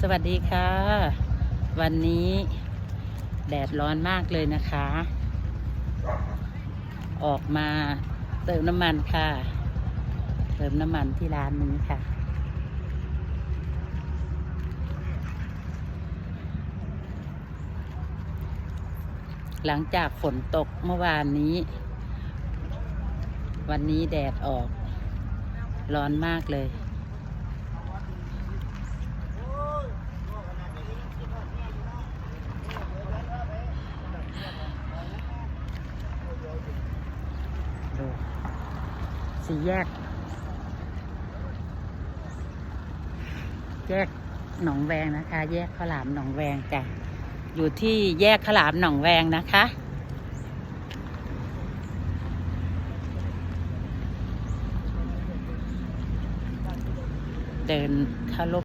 สวัสดีค่ะ วันนี้แดดร้อนมากเลยนะคะ ออกมาเติมน้ำมันค่ะ เติมน้ำมันที่ร้านนี้ค่ะ หลังจากฝนตกเมื่อวานนี้ วันนี้แดดออก ร้อนมากเลย ดู สี่แยก แยกหนองแวงนะคะ แยกข้าวหลามหนองแวงจ้ะอยู่ที่แยกข้าวหลามหนองแวงนะคะเดินเข้าลบ